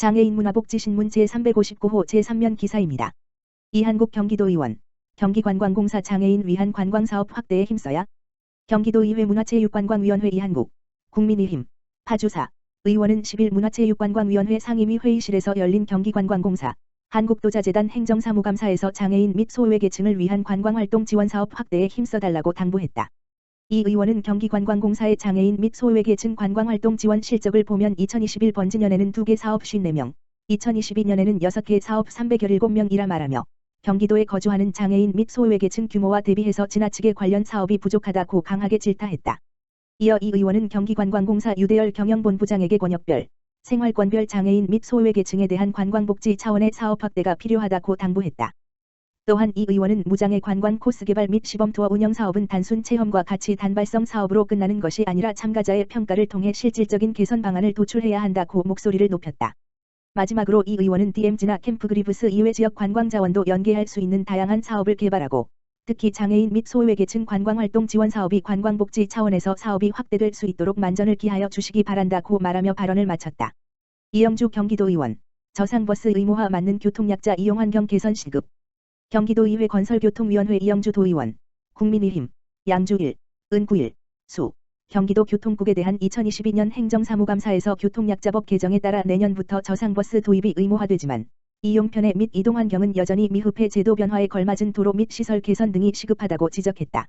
장애인 문화복지신문 제359호 제3면 기사입니다. 이한국 경기도의원 경기관광공사 장애인 위한 관광사업 확대에 힘써야 경기도의회 문화체육관광위원회 이한국 국민의힘 파주사 의원은 10일 문화체육관광위원회 상임위 회의실에서 열린 경기관광공사 한국도자재단 행정사무감사에서 장애인 및 소외 계층을 위한 관광활동 지원사업 확대에 힘써달라고 당부했다. 이 의원은 경기관광공사의 장애인 및 소외 계층 관광활동 지원 실적을 보면 2021 번지년에는 2개 사업 54명, 2022년에는 6개 사업 317명이라 말하며 경기도에 거주하는 장애인 및 소외 계층 규모와 대비해서 지나치게 관련 사업이 부족하다고 강하게 질타했다. 이어 이 의원은 경기관광공사 유대열 경영본부장에게 권역별, 생활권별 장애인 및 소외 계층에 대한 관광복지 차원의 사업 확대가 필요하다고 당부했다. 또한 이 의원은 무장의 관광 코스 개발 및 시범 투어 운영 사업은 단순 체험과 같이 단발성 사업으로 끝나는 것이 아니라 참가자의 평가를 통해 실질적인 개선 방안을 도출해야 한다고 목소리를 높였다. 마지막으로 이 의원은 DMZ나 캠프그리브스 이외 지역 관광 자원도 연계할 수 있는 다양한 사업을 개발하고 특히 장애인 및 소외 계층 관광활동 지원 사업이 관광복지 차원에서 사업이 확대될 수 있도록 만전을 기하여 주시기 바란다고 말하며 발언을 마쳤다. 이영주 경기도의원 저상버스 의무화 맞는 교통약자 이용환경 개선 시급 경기도의회 건설교통위원회 이영주 도의원, 국민의힘, 양주일, 은구일, 수, 경기도 교통국에 대한 2022년 행정사무감사에서 교통약자법 개정에 따라 내년부터 저상버스 도입이 의무화되지만 이용 편의 및 이동 환경은 여전히 미흡해 제도 변화에 걸맞은 도로 및 시설 개선 등이 시급하다고 지적했다.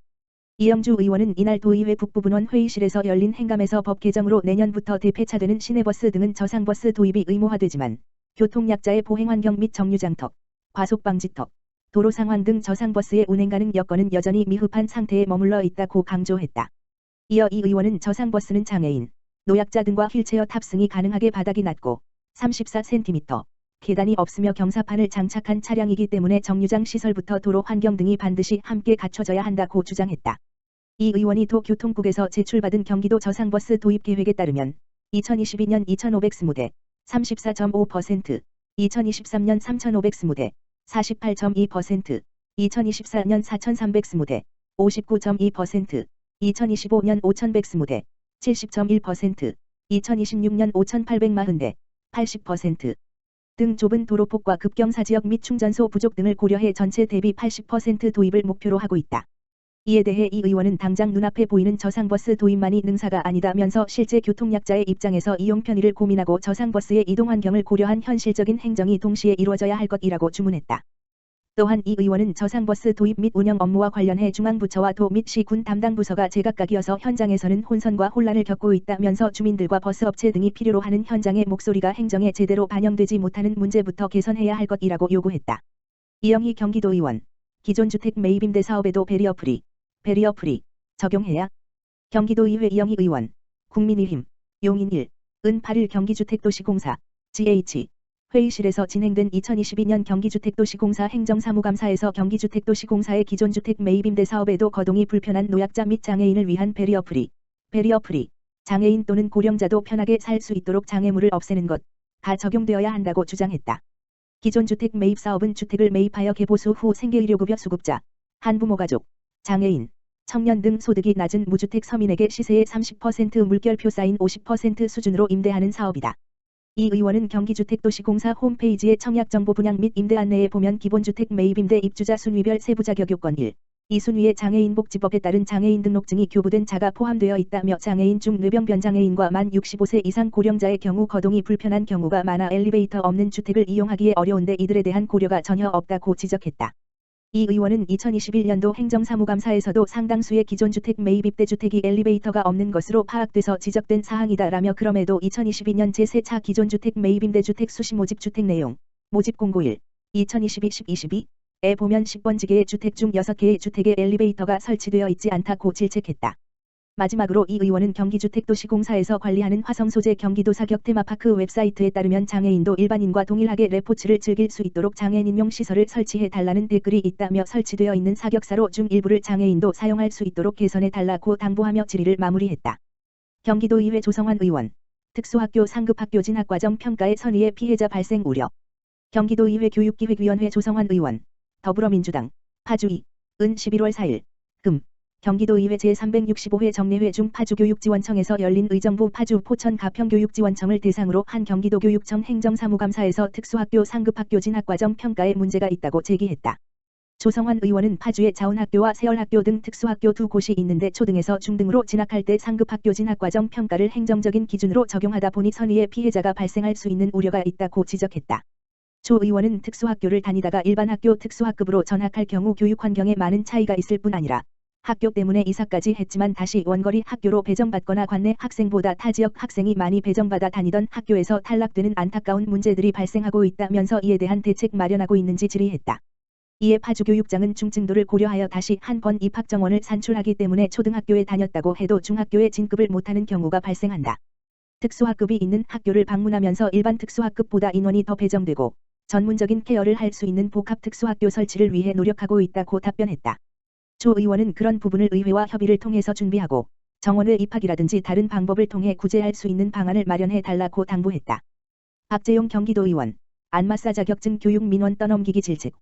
이영주 의원은 이날 도의회 북부분원 회의실에서 열린 행감에서 법 개정으로 내년부터 대폐차되는 시내버스 등은 저상버스 도입이 의무화되지만 교통약자의 보행 환경 및 정류장턱, 과속방지턱, 도로 상황 등 저상버스의 운행 가능 여건은 여전히 미흡한 상태에 머물러 있다고 강조했다. 이어 이 의원은 저상버스는 장애인, 노약자 등과 휠체어 탑승이 가능하게 바닥이 낮고 34cm, 계단이 없으며 경사판을 장착한 차량이기 때문에 정류장 시설부터 도로 환경 등이 반드시 함께 갖춰져야 한다고 주장했다. 이 의원이 도교통국에서 제출받은 경기도 저상버스 도입 계획에 따르면 2022년 2,520대 34.5%, 2023년 3,520대 48.2%, 2024년 4,320대, 59.2%, 2025년 5,120대, 70.1%, 2026년 5,840대, 80%. 등 좁은 도로폭과 급경사 지역 및 충전소 부족 등을 고려해 전체 대비 80% 도입을 목표로 하고 있다. 이에 대해 이 의원은 당장 눈앞에 보이는 저상버스 도입만이 능사가 아니다면서 실제 교통약자의 입장에서 이용 편의를 고민하고 저상버스의 이동 환경을 고려한 현실적인 행정이 동시에 이루어져야 할 것이라고 주문했다. 또한 이 의원은 저상버스 도입 및 운영 업무와 관련해 중앙부처와 도 및 시군 담당 부서가 제각각이어서 현장에서는 혼선과 혼란을 겪고 있다면서 주민들과 버스업체 등이 필요로 하는 현장의 목소리가 행정에 제대로 반영되지 못하는 문제부터 개선해야 할 것이라고 요구했다. 이영희 경기도의원 기존 주택 매입임대 사업에도 베리어 프리 베리어 프리 적용해야. 경기도 의회 이영희 의원 국민의힘 용인 1, 은 8일 경기주택도시공사 GH 회의실에서 진행된 2022년 경기주택도시공사 행정사무감사에서 경기주택도시공사의 기존 주택 매입 임대 사업에도 거동이 불편한 노약자 및 장애인을 위한 베리어 프리. 베리어 프리. 장애인 또는 고령자도 편하게 살 수 있도록 장애물을 없애는 것. 다 적용되어야 한다고 주장했다. 기존 주택 매입 사업은 주택을 매입하여 개보수 후 생계의료급여 수급자, 한부모 가족, 장애인, 청년 등 소득이 낮은 무주택 서민에게 시세의 30% 물결표 쌓인 50% 수준으로 임대하는 사업이다. 이 의원은 경기주택도시공사 홈페이지의 청약정보 분양 및 임대 안내에 보면 기본주택 매입임대 입주자 순위별 세부자격 요건 1. 이 순위에 장애인복지법에 따른 장애인 등록증이 교부된 자가 포함되어 있다며 장애인 중 뇌병변 장애인과 만 65세 이상 고령자의 경우 거동이 불편한 경우가 많아 엘리베이터 없는 주택을 이용하기에 어려운데 이들에 대한 고려가 전혀 없다고 지적했다. 이 의원은 2021년도 행정사무감사에서도 상당수의 기존 주택 매입 입대 주택이 엘리베이터가 없는 것으로 파악돼서 지적된 사항이다라며 그럼에도 2022년 제3차 기존 주택 매입 임대주택 수시 모집 주택 내용 모집 공고일 2022-10-22 에 보면 10번지계의 주택 중 6개의 주택에 엘리베이터가 설치되어 있지 않다고 질책했다. 마지막으로 이 의원은 경기주택도시공사에서 관리하는 화성 소재 경기도 사격 테마파크 웹사이트에 따르면 장애인도 일반인과 동일하게 레포츠를 즐길 수 있도록 장애인 인용 시설을 설치해 달라는 댓글이 있다며 설치되어 있는 사격사로 중 일부를 장애인도 사용할 수 있도록 개선해 달라고 당부하며 질의를 마무리했다. 경기도 의회 조성환 의원. 특수학교 상급학교 진학과정 평가의 선의의 피해자 발생 우려. 경기도 의회 교육기획위원회 조성환 의원. 더불어민주당. 파주이 은 11월 4일. 금 경기도의회 제365회 정례회 중 파주교육지원청에서 열린 의정부 파주 포천 가평교육지원청을 대상으로 한 경기도 교육청 행정사무감사에서 특수학교 상급학교 진학과정 평가에 문제가 있다고 제기했다. 조성환 의원은 파주의 자운학교와 세월학교 등 특수학교 두 곳이 있는데 초등에서 중등으로 진학할 때 상급학교 진학과정 평가를 행정적인 기준으로 적용하다 보니 선의의 피해자가 발생할 수 있는 우려가 있다고 지적했다. 조 의원은 특수학교를 다니다가 일반 학교 특수학급으로 전학할 경우 교육 환경에 많은 차이가 있을 뿐 아니라 학교 때문에 이사까지 했지만 다시 원거리 학교로 배정받거나 관내 학생보다 타 지역 학생이 많이 배정받아 다니던 학교에서 탈락되는 안타까운 문제들이 발생하고 있다면서 이에 대한 대책 마련하고 있는지 질의했다. 이에 파주교육장은 중증도를 고려하여 다시 한 번 입학 정원을 산출하기 때문에 초등학교에 다녔다고 해도 중학교에 진급을 못하는 경우가 발생한다. 특수학급이 있는 학교를 방문하면서 일반 특수학급보다 인원이 더 배정되고 전문적인 케어를 할 수 있는 복합 특수학교 설치를 위해 노력하고 있다고 답변했다. 조 의원은 그런 부분을 의회와 협의를 통해서 준비하고 정원을 입학이라든지 다른 방법을 통해 구제할 수 있는 방안을 마련해 달라고 당부했다. 박재용 경기도의원 안마사 자격증 교육 민원 떠넘기기 질책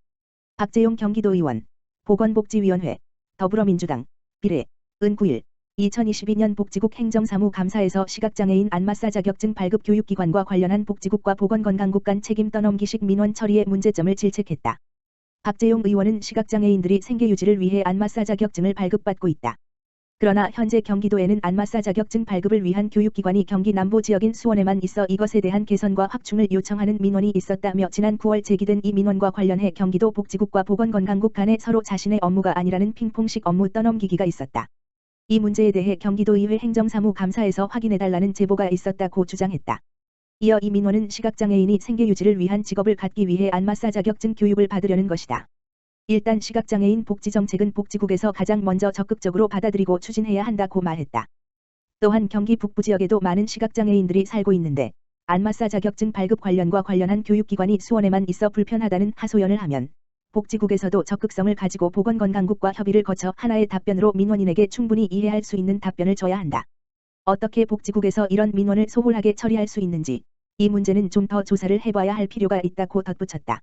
박재용 경기도의원 보건복지위원회 더불어민주당 비례 은 9일 2022년 복지국 행정사무 감사에서 시각장애인 안마사 자격증 발급 교육기관과 관련한 복지국과 보건건강국 간 책임 떠넘기식 민원 처리의 문제점을 질책했다. 박재용 의원은 시각장애인들이 생계 유지를 위해 안마사 자격증을 발급받고 있다. 그러나 현재 경기도에는 안마사 자격증 발급을 위한 교육기관이 경기 남부 지역인 수원에만 있어 이것에 대한 개선과 확충을 요청하는 민원이 있었다며 지난 9월 제기된 이 민원과 관련해 경기도 복지국과 보건건강국 간에 서로 자신의 업무가 아니라는 핑퐁식 업무 떠넘기기가 있었다. 이 문제에 대해 경기도의회 행정사무 감사에서 확인해달라는 제보가 있었다고 주장했다. 이어 이 민원은 시각장애인이 생계 유지를 위한 직업을 갖기 위해 안마사 자격증 교육을 받으려는 것이다. 일단 시각장애인 복지 정책은 복지국에서 가장 먼저 적극적으로 받아들이고 추진해야 한다고 말했다. 또한 경기 북부 지역에도 많은 시각장애인들이 살고 있는데 안마사 자격증 발급 관련과 관련한 교육기관이 수원에만 있어 불편하다는 하소연을 하면 복지국에서도 적극성을 가지고 보건건강국과 협의를 거쳐 하나의 답변으로 민원인에게 충분히 이해할 수 있는 답변을 줘야 한다. 어떻게 복지국에서 이런 민원을 소홀하게 처리할 수 있는지 이 문제는 좀 더 조사를 해봐야 할 필요가 있다고 덧붙였다.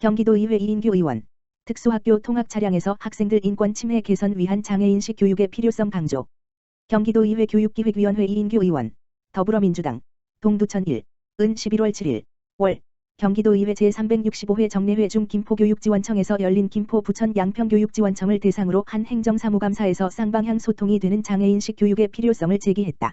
경기도의회 이인규 의원 특수학교 통학 차량에서 학생들 인권 침해 개선 위한 장애인식 교육의 필요성 강조. 경기도의회 교육기획위원회 이인규 의원, 더불어민주당, 동두천 1, 은 11월 7일, 월, 경기도의회 제365회 정례회 중 김포교육지원청에서 열린 김포 부천 양평교육지원청을 대상으로 한 행정사무감사에서 쌍방향 소통이 되는 장애인식 교육의 필요성을 제기했다.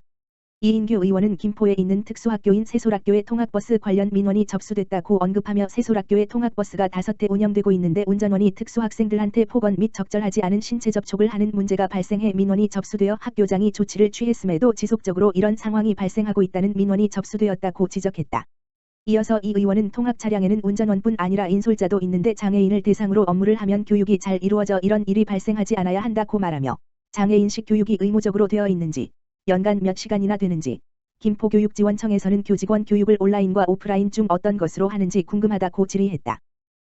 이인규 의원은 김포에 있는 특수학교인 세솔학교의 통학버스 관련 민원이 접수됐다고 언급하며 세솔학교의 통학버스가 다섯 대 운영되고 있는데 운전원이 특수학생들한테 폭언 및 적절하지 않은 신체 접촉을 하는 문제가 발생해 민원이 접수되어 학교장이 조치를 취했음에도 지속적으로 이런 상황이 발생하고 있다는 민원이 접수되었다고 지적했다. 이어서 이 의원은 통학 차량에는 운전원뿐 아니라 인솔자도 있는데 장애인을 대상으로 업무를 하면 교육이 잘 이루어져 이런 일이 발생하지 않아야 한다고 말하며 장애인식 교육이 의무적으로 되어 있는지 연간 몇 시간이나 되는지 김포교육지원청에서는 교직원 교육을 온라인과 오프라인 중 어떤 것으로 하는지 궁금하다고 질의했다.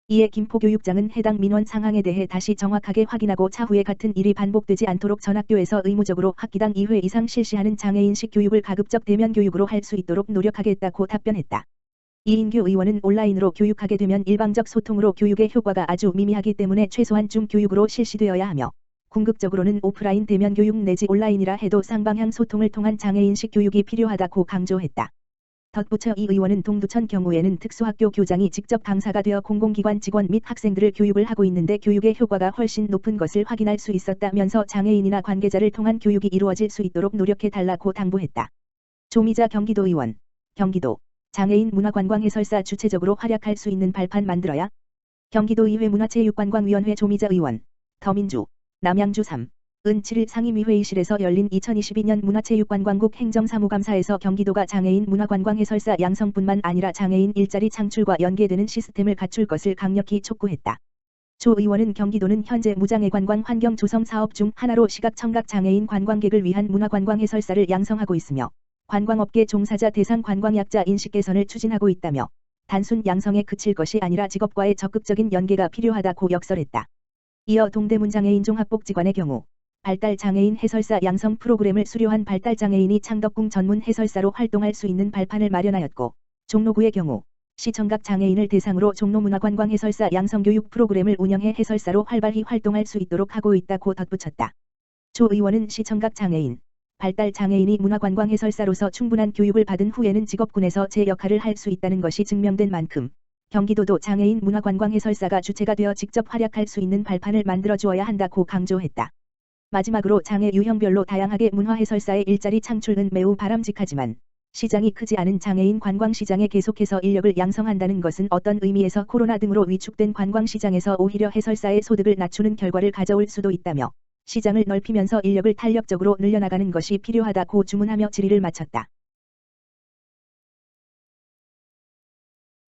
이에 김포교육장은 해당 민원 상황에 대해 다시 정확하게 확인하고 차후에 같은 일이 반복되지 않도록 전학교에서 의무적으로 학기당 2회 이상 실시하는 장애인식 교육을 가급적 대면 교육으로 할 수 있도록 노력하겠다고 답변했다. 이인규 의원은 온라인으로 교육하게 되면 일방적 소통으로 교육의 효과가 아주 미미하기 때문에 최소한 중 교육으로 실시되어야 하며 궁극적으로는 오프라인 대면 교육 내지 온라인이라 해도 쌍방향 소통을 통한 장애인식 교육이 필요하다고 강조했다. 덧붙여 이 의원은 동두천 경우에는 특수학교 교장이 직접 강사가 되어 공공기관 직원 및 학생들을 교육을 하고 있는데 교육의 효과가 훨씬 높은 것을 확인할 수 있었다면서 장애인이나 관계자를 통한 교육이 이루어질 수 있도록 노력해 달라고 당부했다. 조미자 경기도 의원, 경기도 장애인 문화관광 해설사 주체적으로 활약할 수 있는 발판 만들어야 경기도 의회 문화체육관광위원회 조미자 의원, 더민주 남양주 3. 은 7일 상임위회의실에서 열린 2022년 문화체육관광국 행정사무감사에서 경기도가 장애인 문화관광 해설사 양성뿐만 아니라 장애인 일자리 창출과 연계되는 시스템을 갖출 것을 강력히 촉구했다. 조 의원은 경기도는 현재 무장애 관광 환경 조성 사업 중 하나로 시각 청각 장애인 관광객을 위한 문화관광 해설사를 양성하고 있으며 관광업계 종사자 대상 관광약자 인식 개선을 추진하고 있다며 단순 양성에 그칠 것이 아니라 직업과의 적극적인 연계가 필요하다고 역설했다. 이어 동대문 장애인 종합복지관의 경우 발달 장애인 해설사 양성 프로그램을 수료한 발달 장애인이 창덕궁 전문 해설사로 활동할 수 있는 발판을 마련하였고 종로구의 경우 시청각 장애인을 대상으로 종로문화관광 해설사 양성교육 프로그램을 운영해 해설사로 활발히 활동할 수 있도록 하고 있다고 덧붙였다. 조 의원은 시청각 장애인, 발달 장애인이 문화관광 해설사로서 충분한 교육을 받은 후에는 직업군에서 제 역할을 할 수 있다는 것이 증명된 만큼 경기도도 장애인 문화관광 해설사가 주체가 되어 직접 활약할 수 있는 발판을 만들어 주어야 한다고 강조했다. 마지막으로 장애 유형별로 다양하게 문화 해설사의 일자리 창출은 매우 바람직하지만 시장이 크지 않은 장애인 관광시장에 계속해서 인력을 양성한다는 것은 어떤 의미에서 코로나 등으로 위축된 관광시장에서 오히려 해설사의 소득을 낮추는 결과를 가져올 수도 있다며 시장을 넓히면서 인력을 탄력적으로 늘려나가는 것이 필요하다고 주문하며 질의를 마쳤다.